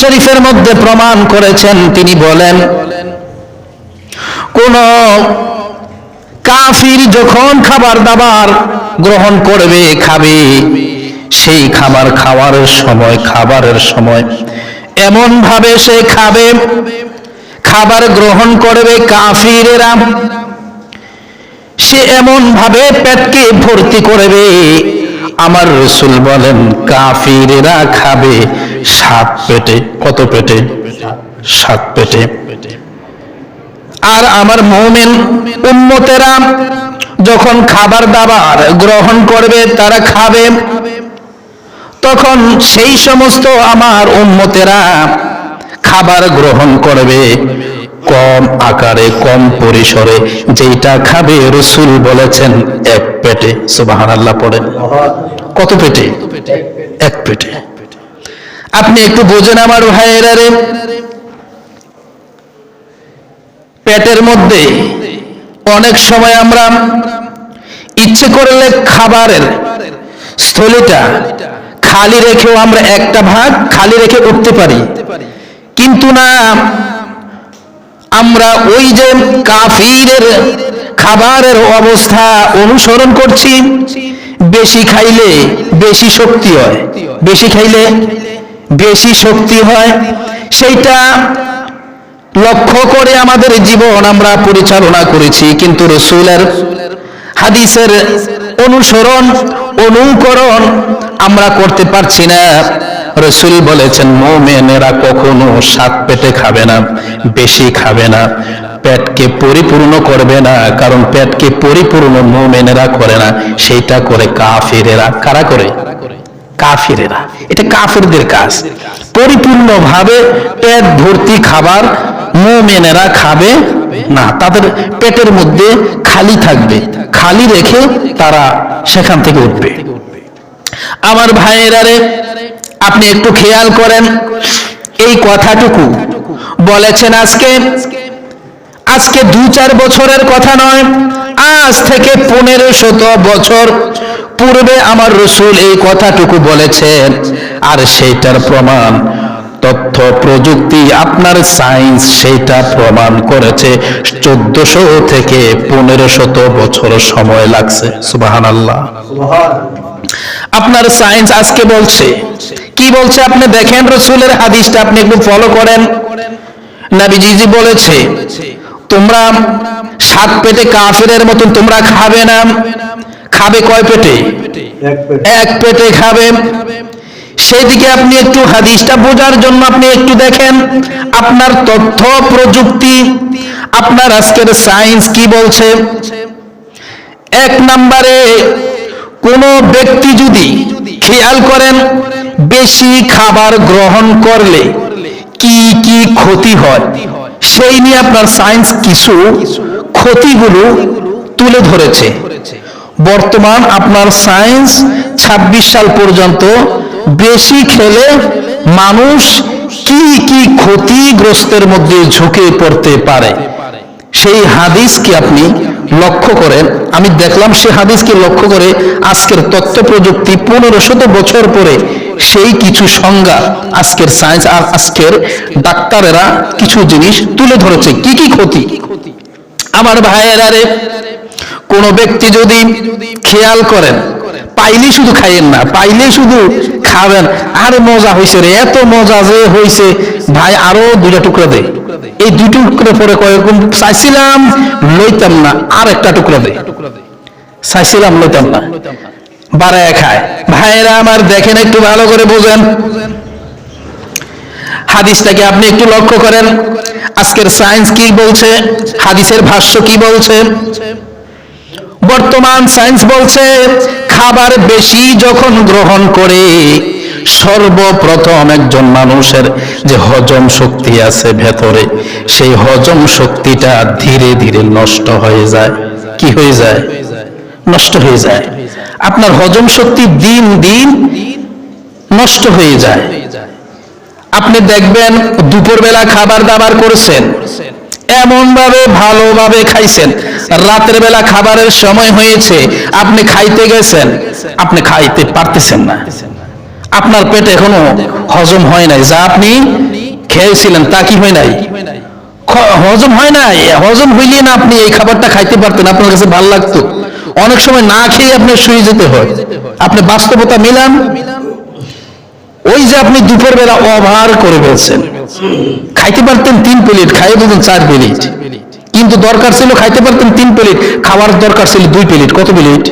শরীফের মধ্যে প্রমাণ করেছেন, তিনি বলেন, কোন কাফির যখন খাবার দাবার গ্রহণ করবে, খাবে, সেই খাবার খাওয়ার সময়, খাবারের সময় এমন ভাবে সে খাবে, খাবার গ্রহণ করবে কাফিরেরা, সে এমন ভাবে পেটকে ভর্তি করবে। আমার রসুল বলেন, কাফিরেরা খাবে সাত পেটে, কত পেটে? সাত পেটে। আর আমার মোমেন উম্মতেরা যখন খাবার দাবার গ্রহণ করবে, তারা খাবে। তখন সেই সমস্ত আমার উম্মতেরা খাবার গ্রহণ করবে। কম আকারে, কম পরিসরে যেটা খাবে, রসুল বলেছেন, এক পেটে। সুবাহান আল্লাহ পড়েন। কত পেটে? এক পেটে। আপনি একটু বোঝেন আমার ভাইয়েরা রে পেটের মধ্যে অনেক সময় আমরা ইচ্ছে করলে খাবারের স্থলিটা খালি রেখেও আমরা একটা ভাগ খালি রেখে উঠতে পারি। কিন্তু না, আমরা ওই যে কাফিরের খাবারের অবস্থা অনুসরণ করছি, বেশি খাইলে বেশি শক্তি হয়। বেশি খাইলে বেশি শক্তি হয়, সেইটা লক্ষ্য করে আমাদের জীবন আমরা পরিচালনা করেছি। কিন্তু রসুলের হাদিসের অনুসরণ, অনুকরণ আমরা করতে পারছি না। রসুল বলেছেন, মোমেনেরা কখনো সাত পেটে খাবে না, বেশি খাবে না, পেটকে পরিপূর্ণ করবে না, কারণ পেটকে পরিপূর্ণ মোমেনেরা করে না, সেইটা করে কাফিরেরা। কারা করে? কাফিরেরা। এটা কাফিরদের কাজ। পরিপূর্ণভাবে পেট ভর্তি খাবার মোমেনেরা খাবে না। তাদের পেটের মধ্যে খালি থাকবে। খালি রেখে তারা সেখান থেকে উঠবে। আমার ভাইয়েরারে আপনি একটু খেয়াল করেন, এই কথাটুকু। বলেছেন আজকে। আজকে দু চার বছরের কথা নয় আজ থেকে পনেরো শত বছর পূর্বে আমার রসুল এই কথাটুকু বলেছেন আর সেইটার প্রমাণ তথ্য প্রযুক্তি আপনার সায়েন্স সেইটা প্রমাণ করেছে চোদ্দশো থেকে পনেরো শত বছর সময় লাগছে সুবাহান আল্লাহ আপনার সায়েন্স আজকে বলছে কি বলছে আপনি দেখেন রসুলের হাদিসটা আপনি একটু ফলো করেন। নাবিজিজি বলেছে তোমরা সাত পেটে কাফেরের মতন তোমরা খাবে না। খাবে কয় পেটে? এক পেটে। খাবে। সেদিকে আপনি একটু হাদিসটা বোঝার জন্য আপনি একটু দেখেন। আপনার তথ্য প্রযুক্তি আপনার আজকের সায়েন্স কি বলছে? এক নম্বরে কোন ব্যক্তি যদি খেয়াল করেন বেশি খাবার গ্রহণ করলে কি কি ক্ষতি হয়? সেই নিয়ে আপনার সায়েন্স কিছু ক্ষতিগুলো তুলে ধরেছে। বর্তমান আপনার সায়েন্স ২৬ সাল পর্যন্ত বেশি খেলে মানুষ কি কি ক্ষতিগ্রস্তের মধ্যে ঝুঁকে পড়তে পারে? সেই হাদিসকে আপনি লক্ষ্য করে, আমি দেখলাম সে হাদিসকে লক্ষ্য করে আজকের তথ্য প্রযুক্তি পনেরো শত বছর পরে সেই কিছু সংজ্ঞা, আজকের সায়েন্স আর আজকের ডাক্তারেরা কিছু জিনিস তুলে ধরেছে। কি কি ক্ষতি? আমার ভাইয়েরা রে, কোন ব্যক্তি যদি খেয়াল করেন পাইলে শুধু খাইয়েন না পাইলে শুধু খাবেন। আরে মজা হয়েছে রে, এত মজা যে হয়েছে ভাই, আরও দুইটা টুকরা দে। এই দুই টুকরো পরে কয়েকম চাইছিলাম, লইতাম না। আর একটা টুকরা দে। চাইছিলাম, লইতাম না। বাড়ায় খায়। ভাইয়েরা আমার দেখেন, একটু ভালো করে বোঝেন। হাদিসটাকে আপনি একটু লক্ষ্য করেন। আজকের সায়েন্স কি বলছে? হাদিসের ভাষ্য কি বলছে? বর্তমান সায়েন্স বলছে, খাবার বেশি যখন গ্রহণ করে, সর্বপ্রথম একজন মানুষের যে হজম শক্তি আছে ভেতরে, সেই হজম শক্তিটা ধীরে ধীরে নষ্ট হয়ে যায়। কি হয়ে যায়? নষ্ট হয়ে যায়। আপনার হজম শক্তি দিন দিন নষ্ট হয়ে যায়। আপনি দেখবেন, দুপুরবেলা খাবার দাবার করেছেন এমন ভাবে ভালোভাবে খাইছেন। রাতের বেলা খাবারের সময় হয়েছে, আপনি খাইতে গেছেন, আপনি খাইতে পারতেছেন না। আপনার পেটে এখনও হজম হয় নাই। যা আপনি খেয়েছিলেন, তা কি হয় নাই? হজম হয় নাই? হজম হইলে না আপনি এই খাবারটা খাইতে পারতেন, আপনার কাছে ভালো লাগতো। অনেক সময় না খেয়ে আপনার শুয়ে যেতে হয়। আপনি বাস্তবতা মিলান। ওই যে আপনি দুপুরবেলা অভার করে ফেলছেন। খাইতে পারতেন তিন প্লেট, খাইয়ে দিতেন চার প্লেট। কিন্তু দরকার ছিল খাইতে পারতেন তিন প্লেট, খাওয়ার দরকার ছিল দুই প্লেট। কত প্লেট?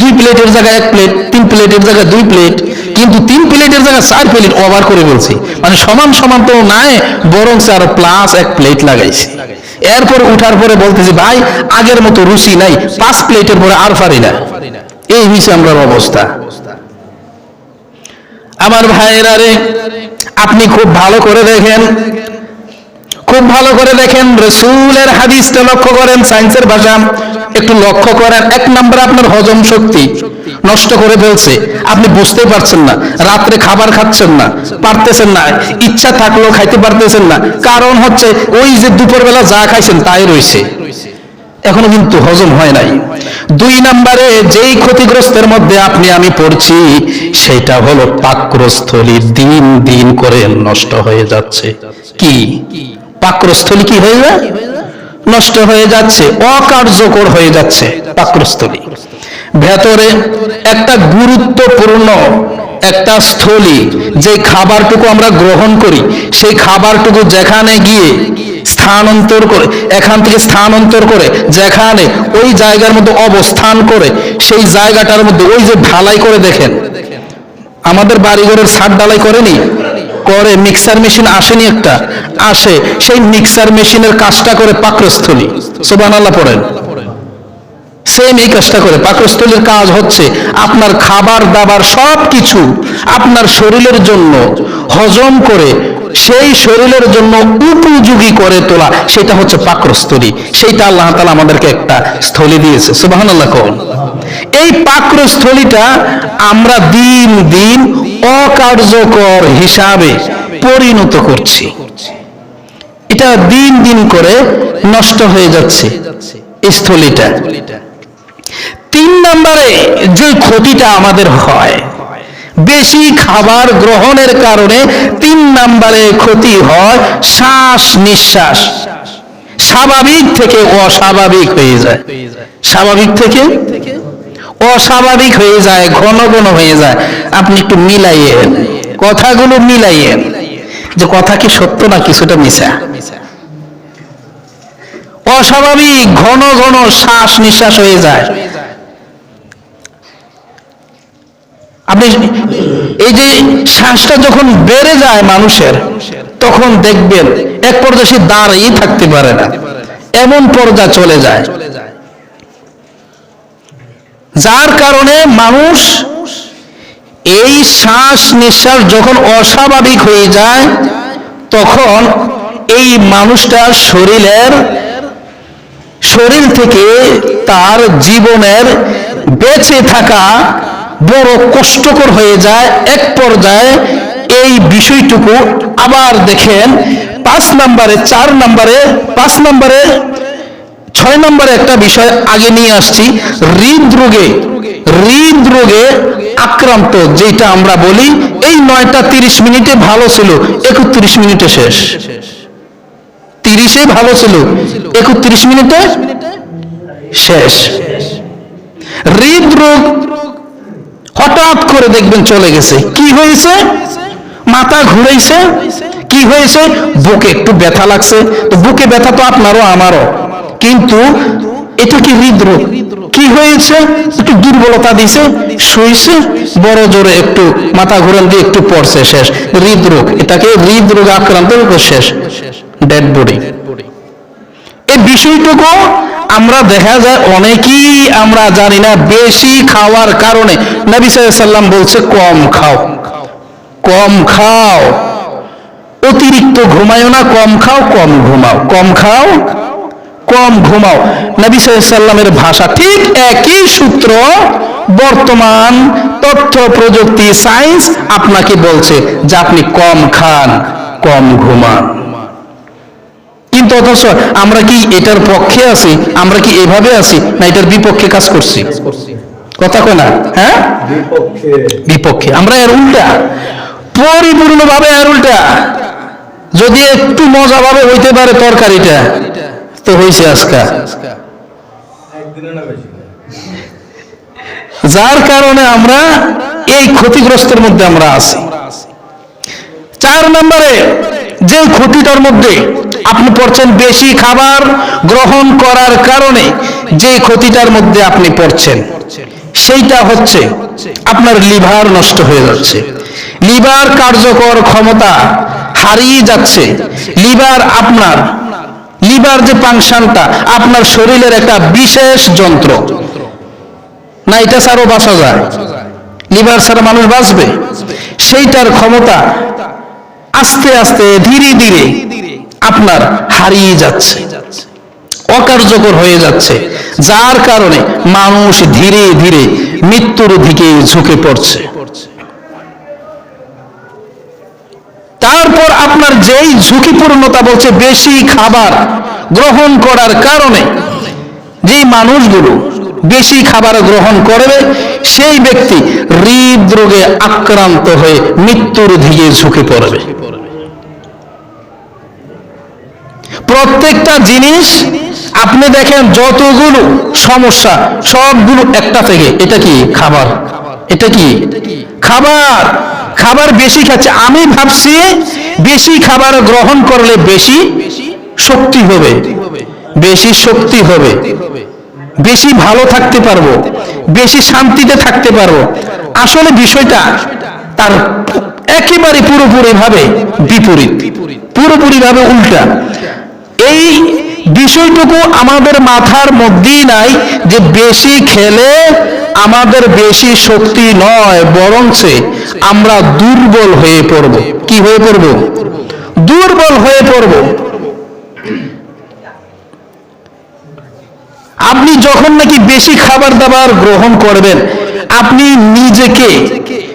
দুই প্লেটের জায়গায় এক প্লেট, তিন প্লেটের জায়গায় দুই প্লেট। কিন্তু তিন প্লেটের জায়গায় চার প্লেট ওভার করে বলছি মানে সমান সমান তো নাই বরং আরও প্লাস এক প্লেট লাগাইছে। এরপর উঠার পরে বলতেছি, ভাই, আগের মতো রুচি নাই, পাঁচ প্লেটের পরে আর পারি না। এই হয়েছে আমরা অবস্থা। আমার ভাইয়েরা রে আপনি খুব ভালো করে দেখেন। খুব ভালো করে দেখেন, রসুলের হাদিসটা লক্ষ্য করেন, সায়েন্সের ভাষা। একটু লক্ষ্য করেন, এক নম্বর আপনার হজম শক্তি নষ্ট করে ফেলছে। আপনি বুঝতে পারছেন না, রাত্রে খাবার খাচ্ছেন না, পারতেছেন না, ইচ্ছা থাকলেও খাইতে পারতেছেন না। কারণ হচ্ছে, ওই যে দুপুরবেলা যা খাইছেন তাই রয়েছে এখনও কিন্তু হজম হয় নাই। দুই নম্বরে, যেই ক্ষতিগ্রস্তের মধ্যে আপনি আমি পড়ছি, সেটা হলো পাক্রস্থলী দিন দিন করে নষ্ট হয়ে যাচ্ছে। কি? পাক্রস্থলী কি হয়ে যায়? নষ্ট হয়ে যাচ্ছে, অকার্যকর হয়ে যাচ্ছে পাক্রস্থলী ভেতরে একটা গুরুত্বপূর্ণ একটা স্থলী, যে খাবারটুকু আমরা গ্রহণ করি, সেই খাবারটুকু যেখানে গিয়ে স্থানান্তর করে, এখান থেকে স্থানান্তর করে, যেখানে ওই জায়গার মধ্যে অবস্থান করে, সেই জায়গাটার মধ্যে ওই যে ঢালাই করে দেখেন। আমাদের বাড়িঘরের ছাদ ডালাই করেনি? করে, মিক্সার মেশিন আসেনি একটা। আসে, সেই মিক্সার মেশিনের কাজটা করে পাক্রস্থলী সোবান আল্লাহ পড়েন। সেম এই কাজটা করে। পাকস্থলীর কাজ হচ্ছে আপনার খাবার দাবার সব কিছু আপনার শরীরের জন্য হজম করে সেই শরীরের জন্য উপযোগী করে তোলা, সেটা হচ্ছে পাকস্থলী। সেইটা আল্লাহ তালা আমাদেরকে একটা স্থলী দিয়েছে। সুবাহান আল্লাহ কন? এই পাকস্থলীটা আমরা দিন দিন অকার্যকর হিসাবে পরিণত করছি। এটা দিন দিন করে নষ্ট হয়ে যাচ্ছে স্থলীটা। তিন নম্বরে যে ক্ষতিটা আমাদের হয় বেশি খাবার গ্রহণের কারণে তিন নম্বরে ক্ষতি হয় শ্বাস নিঃশ্বাস। স্বাভাবিক থেকে অস্বাভাবিক হয়ে যায়। স্বাভাবিক থেকে অস্বাভাবিক হয়ে যায়, ঘন ঘন হয়ে যায়। আপনি একটু মিলাইয়েন কথাগুলো মিলাইয়েন যে কথা কি সত্য না কিছুটা মিশা অস্বাভাবিক, ঘন ঘন শ্বাস নিঃশ্বাস হয়ে যায়। আপনি এই যে শ্বাসটা যখন বেড়ে যায় মানুষের, তখন দেখবেন এক পর্যায়ে সে দাঁড়িয়ে থাকতে পারে না। এমন পর্যা চলে যায়। যার কারণে মানুষ এই শ্বাস নিঃশ্বাস যখন অস্বাভাবিক হয়ে যায়, তখন এই মানুষটার শরীরের, শরীর থেকে তার জীবনের বেঁচে থাকা বড় কষ্টকর হয়ে যায়। এক পর্যায়ে এই বিষয়টুকু আবার দেখেন, পাঁচ নম্বরে, চার নম্বরে, পাঁচ নম্বরে, ছয় নম্বরে একটা বিষয় আগে নিয়ে আসছি। হৃদরোগে হৃদরোগে আক্রান্ত যেটা আমরা বলি, এই নয়টা তিরিশ মিনিটে ভালো ছিল, একত্রিশ মিনিটে শেষ। তিরিশে ভালো ছিল, একত্রিশ মিনিটে শেষ। হৃদরোগ হঠাৎ করে দেখবেন চলে গেছে। কি হয়েছে? মাথা ঘুরেছে কি হয়েছে? বুকে একটু ব্যথা লাগছে। তো বুকে ব্যথা তো আপনারও, আমারও। কিন্তু এটা কি হৃদরোগ? কি হয়েছে? একটু দুর্বলতা দিছে শুয়েছে বড় জোরে একটু মাথা ঘুরান দিয়ে একটু পড়ছে, শেষ। হৃদরোগ, এটাকে হৃদরোগ আক্রান্ত শেষ। ডেড বডি এই বিষয়টুকু আমরা দেখা যায় অনেকেই আমরা জানি না বেশি খাওয়ার কারণে। নবী সাল্লাম বলছে, কম খাও কম খাও। অতিরিক্ত ঘুমায়ও না, কম খাও, কম ঘুমাও, কম খাও, কম ঘুমাও। নবী সাল্লামের ভাষা ঠিক একই সূত্র, বর্তমান তথ্য, প্রযুক্তি, সায়েন্স আপনাকে বলছে যে আপনি কম খান, কম ঘুমান। কিন্তু অথচ আমরা কি এটার পক্ষে আছি? আমরা কি এভাবে আছি? না এটার বিপক্ষে কাজ করছি? কথা কয় না? হ্যাঁ? বিপক্ষে। আমরা এর উল্টা। পরিপূর্ণভাবে এর উল্টা। যদি একটু মজাভাবে হইতে পারে তরকারিটা তো হয়েছে আজকা। যার কারণে আমরা এই ক্ষতিগ্রস্তের মধ্যে আমরা আছি। চার নম্বরে যে ক্ষতিটার মধ্যে আপনি পড়ছেন বেশি খাবার গ্রহণ করার কারণে যে ক্ষতিটার মধ্যে আপনি পড়ছেন, সেইটা হচ্ছে আপনার লিভার নষ্ট হয়ে যাচ্ছে। লিভার কার্যকর ক্ষমতা হারিয়ে যাচ্ছে। লিভার আপনার, লিভার যে ফাংশনটা আপনার শরীরের একটা বিশেষ যন্ত্র। না, এটা ছাড়াও বাঁচা যায়। লিভার ছাড়া মানুষ বাঁচবে। সেইটার ক্ষমতা আস্তে আস্তে ধীরে ধীরে আপনার হারিয়ে যাচ্ছে, অকার্যকর হয়ে যাচ্ছে, যার কারণে মানুষ ধীরে ধীরে মৃত্যুর দিকে ঝুঁকে পড়ছে। তারপর আপনার যেই ঝুঁকিপূর্ণতা বলছে, বেশি খাবার গ্রহণ করার কারণে যেই মানুষগুলো বেশি খাবার গ্রহণ করবে, সেই ব্যক্তি হৃদরোগে আক্রান্ত হয়ে মৃত্যুর দিকে ঝুঁকে পড়বে। প্রত্যেকটা জিনিস আপনি দেখেন যতগুলো সমস্যা, সবগুলো একটা থেকে। এটা কি খাবার? এটা কি? খাবার। খাবার বেশি খাচ্ছে। আমি ভাবছি বেশি খাবার গ্রহণ করলে বেশি শক্তি হবে। বেশি শক্তি হবে। বেশি ভালো থাকতে পারব। বেশি শান্তিতে থাকতে পারব। আসলে বিষয়টা তার একেবারে পুরোপুরি ভাবে বিপরীত। পুরোপুরি ভাবে উল্টা। এই বিষয়টুকু আমাদের মাথার মধ্যেই নাই যে বেশি খেলে আমাদের বেশি শক্তি নয়, বরঞ্চে আমরা দুর্বল হয়ে পড়ব। কি হয়ে পড়ব? দুর্বল হয়ে পড়ব। আপনি যখন নাকি বেশি খাবার দাবার গ্রহণ করবেন আপনি নিজেকে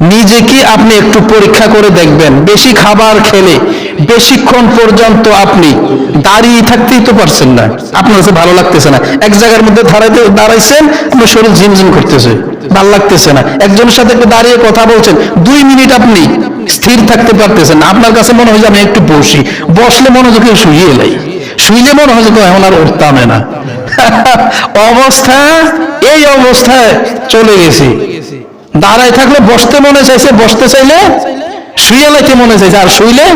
নিজেকে আপনি একটু পরীক্ষা করে দেখবেন। বেশি খাবার খেলে বেশিক্ষণ পর্যন্ত আপনি দাঁড়িয়ে থাকতেই তো পারছেন না। আপনার কাছে ভালো লাগতেছে না। এক জায়গার মধ্যে দাঁড়াইতে দাঁড়াইছেন, আপনার শরীর ঝিমঝিম করতেছে। ভালো লাগতেছে না। একজনের সাথে একটু দাঁড়িয়ে কথা বলছেন, দুই মিনিট আপনি স্থির থাকতে পারতেছেন না। আপনার কাছে মনে হয় যে আমি একটু বসি। বসলে মনে হয় শুয়ে এলাই। শুইলে মনে হয় যে এখন আর উঠতামে না। অবস্থা এই অবস্থায় চলে গেছি। দাঁড়ায় থাকলে বসতে মনে চাইছে, বসতে চাইলে শুয়ে লাইতে মনে চাইছে, আর শুইলে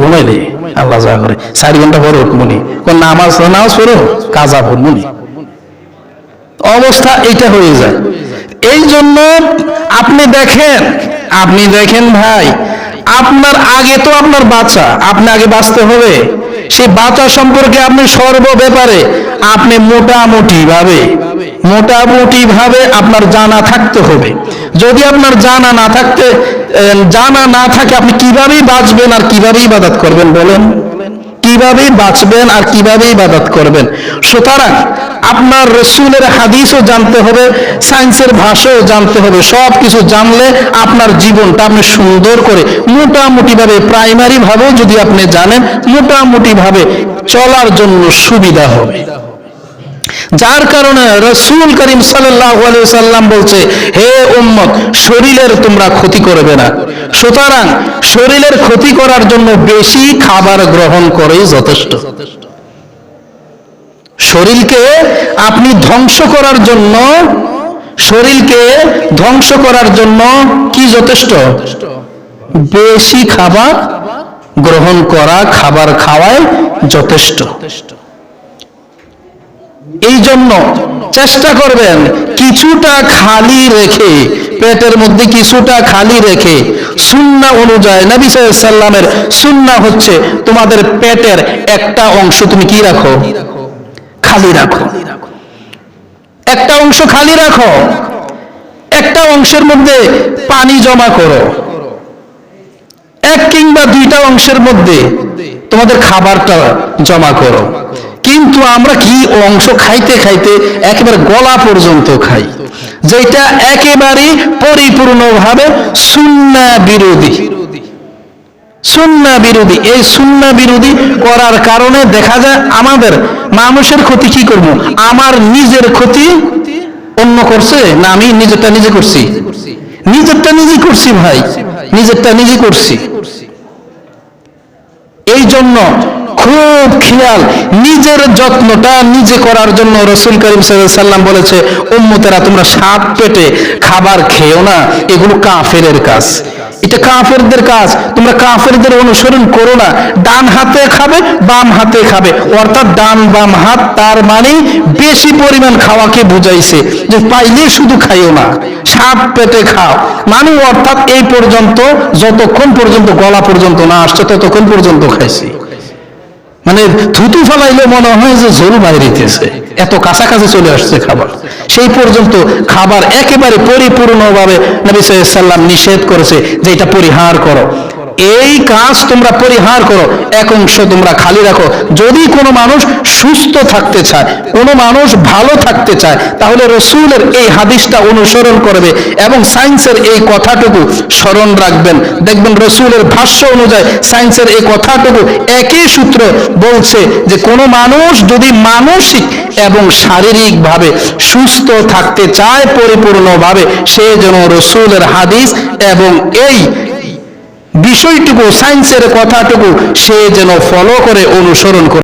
ঘুমাইলে। আল্লাহ যা করে। চারি ঘণ্টা পরে উঠমনি নামাজ নামাজ পড়ো, কাজা পড়মনি অবস্থা এইটা হয়ে যায়। এই জন্য আপনি দেখেন আপনি দেখেন ভাই, আপনার আগে তো আপনার বাচ্চা, আপনি আগে বাঁচতে হবে। সেই বাঁচা সম্পর্কে আপনি সর্ব ব্যাপারে আপনি মোটামুটি ভাবে মোটামুটি ভাবে আপনার জানা থাকতে হবে। যদি আপনার জানা না থাকতে জানা না থাকে, আপনি কিভাবেই বাঁচবেন আর কিভাবেই ইবাদত করবেন বলেন? কীভাবে বাঁচবেন আর কীভাবে ইবাদত করবেন? সুতরাং আপনার রসুলের হাদিসও জানতে হবে, সায়েন্সের ভাষাও জানতে হবে সব কিছু জানলে আপনার জীবনটা আপনি সুন্দর করে মোটামুটি ভাবে প্রাইমারি ভাবেও যদি আপনি জানেন মোটামুটি ভাবে চলার জন্য সুবিধা হবে। যার কারণে রসুল করিম সাল্লাম বলছে, হে উম্মত, শরীরের তোমরা ক্ষতি করবে না। সুতরাং শরীরের ক্ষতি করার জন্য বেশি খাবার গ্রহণ করেই যথেষ্ট। শরীরকে আপনি ধ্বংস করার জন্য, শরীরকে ধ্বংস করার জন্য কি যথেষ্ট? বেশি খাবার গ্রহণ করা, খাবার খাওয়ায় যথেষ্ট। এই জন্য চেষ্টা করবেন কিছুটা খালি রেখে, পেটের মধ্যে কিছুটা খালি রেখে, সুন্না অনুযায়ী নবী সাল্লামের সুন্না হচ্ছে তোমাদের পেটের একটা অংশ তুমি কি রাখো? খালি রাখো। একটা অংশ খালি রাখো। একটা অংশের মধ্যে পানি জমা করো। এক কিংবা দুইটা অংশের মধ্যে তোমাদের খাবারটা জমা করো। কিন্তু আমরা কি অংশ খাইতে খাইতে একেবারে গলা পর্যন্ত খাই, যেটা একেবারে পরিপূর্ণভাবে সুন্না বিরোধী। সুন্না বিরোধী। এই সুন্না বিরোধী করার কারণে দেখা যায় আমাদের মানুষের ক্ষতি কি করব? আমার নিজের ক্ষতি অন্য করছে না আমি নিজেরটা নিজে করছি? নিজেরটা নিজে করছি ভাই, নিজেরটা নিজে করছি। এই জন্য খুব খেয়াল, নিজের যত্নটা নিজে করার জন্য রসুল করিম সাল্লাম বলেছে, উম্মতেরা, তোমরা সাত পেটে খাবার খেও না, এগুলো কাফেরের কাজ। এটা কাফেরদের কাজ। তোমরা কাফেরদের অনুসরণ করো না। ডান হাতে খাবে, বাম হাতে খাবে। অর্থাৎ ডান বাম হাত তার মানে বেশি পরিমাণ খাওয়াকে বুঝাইছে যে পাইলে শুধু খাইও না, সাপ পেটে খাও। মানে অর্থাৎ এই পর্যন্ত, যতক্ষণ পর্যন্ত গলা পর্যন্ত না আসছে, ততক্ষণ পর্যন্ত খাইছি। মানে থুতু ফেলাইলে মনে হয় যে ঝোল বাইরেতেছে এত কাছাকাছি চলে আসছে খাবার। সেই পর্যন্ত খাবার একেবারে পরিপূর্ণভাবে নবী সাল্লাম নিষেধ করেছে যে এটা পরিহার করো। এই কাজ তোমরা পরিহার করো। এক অংশ তোমরা খালি রাখো। যদি কোনো মানুষ সুস্থ থাকতে চায়, কোনো মানুষ ভালো থাকতে চায়, তাহলে রসুলের এই হাদিসটা অনুসরণ করবে এবং সায়েন্সের এই কথাটুকু স্মরণ রাখবেন। দেখবেন রসুলের ভাষ্য অনুযায়ী সায়েন্সের এই কথাটুকু একই সূত্র বলছে যে কোনো মানুষ যদি মানসিক এবং শারীরিকভাবে সুস্থ থাকতে চায়, পরিপূর্ণভাবে, সে যেন রসুলের হাদিস এবং এই বিষয়টুকু সায়েন্সের কথাটুকু সে যেন ফলো করে অনুসরণ করে।